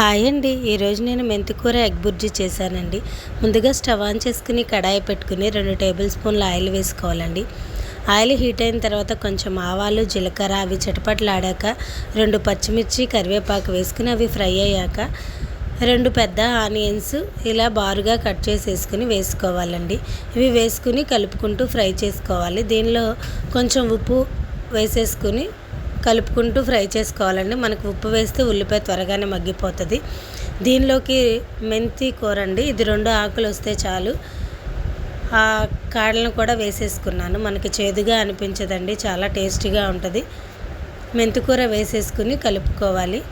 Hi అండి. ఈరోజు నేను మెంతికూర ఎగ్ బుర్జీ చేశానండి. ముందుగా స్టవ్ ఆన్ చేసుకుని కడాయి పెట్టుకుని రెండు టేబుల్ స్పూన్ల ఆయిల్ వేసుకోవాలండి. ఆయిల్ హీట్ అయిన తర్వాత కొంచెం ఆవాలు జీలకర్ర అవి చిటపట్లాడాక రెండు పచ్చిమిర్చి కరివేపాకు వేసుకుని అవి ఫ్రై అయ్యాక రెండు పెద్ద ఆనియన్స్ ఇలా బారుగా కట్ చేసేసుకుని వేసుకోవాలండి. ఇవి వేసుకుని కలుపుకుంటూ ఫ్రై చేసుకోవాలి. దీనిలో కొంచెం ఉప్పు వేసేసుకుని కలుపుకుంటూ ఫ్రై చేసుకోవాలండి. మనకు ఉప్పు వేస్తే ఉల్లిపాయ త్వరగానే మగ్గిపోతుంది. దీనిలోకి మెంతి కూర అండి ఇది రెండు ఆకులు వస్తే చాలు. ఆ కాడలను కూడా వేసేసుకున్నాను. మనకి చేదుగా అనిపించదండి. చాలా టేస్టీగా ఉంటుంది. మెంతికూర వేసేసుకుని కలుపుకోవాలి.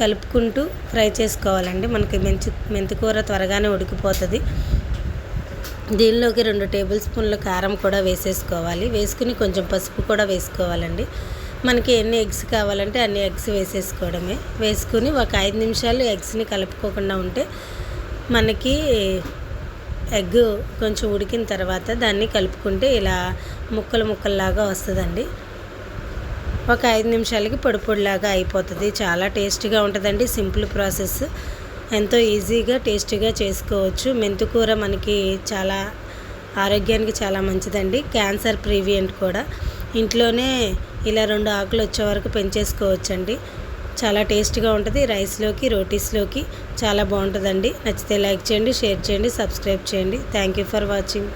కలుపుకుంటూ ఫ్రై చేసుకోవాలండి. మనకి మెంతి మెంతికూర త్వరగానే ఉడికిపోతుంది. దీనిలోకి రెండు టేబుల్ స్పూన్ల కారం కూడా వేసేసుకోవాలి. వేసుకుని కొంచెం పసుపు కూడా వేసుకోవాలండి. మనకి ఎన్ని ఎగ్స్ కావాలంటే అన్ని ఎగ్స్ వేసేసుకోవడమే. వేసుకుని ఒక ఐదు నిమిషాలు ఎగ్స్ని కలుపుకోకుండా ఉంటే మనకి ఎగ్ కొంచెం ఉడికిన తర్వాత దాన్ని కలుపుకుంటే ఇలా ముక్కలు ముక్కల్లాగా వస్తుందండి. ఒక ఐదు నిమిషాలకి పొడి పొడిలాగా అయిపోతుంది. చాలా టేస్టీగా ఉంటుందండి. Simple process. ఎంతో ఈజీగా టేస్టీగా చేసుకోవచ్చు. మెంతికూర మనకి చాలా ఆరోగ్యానికి చాలా మంచిదండి. క్యాన్సర్ ప్రీవియంట్ కూడా. ఇంట్లోనే ఇలా రెండు ఆకులు వచ్చే వరకు పెంచేసుకోవచ్చండి. చాలా టేస్ట్గా ఉంటుంది. రైస్లోకి రోటీస్లోకి చాలా బాగుంటుందండి. నచ్చితే లైక్ చేయండి షేర్ చేయండి సబ్స్క్రైబ్ చేయండి. Thank you for watching.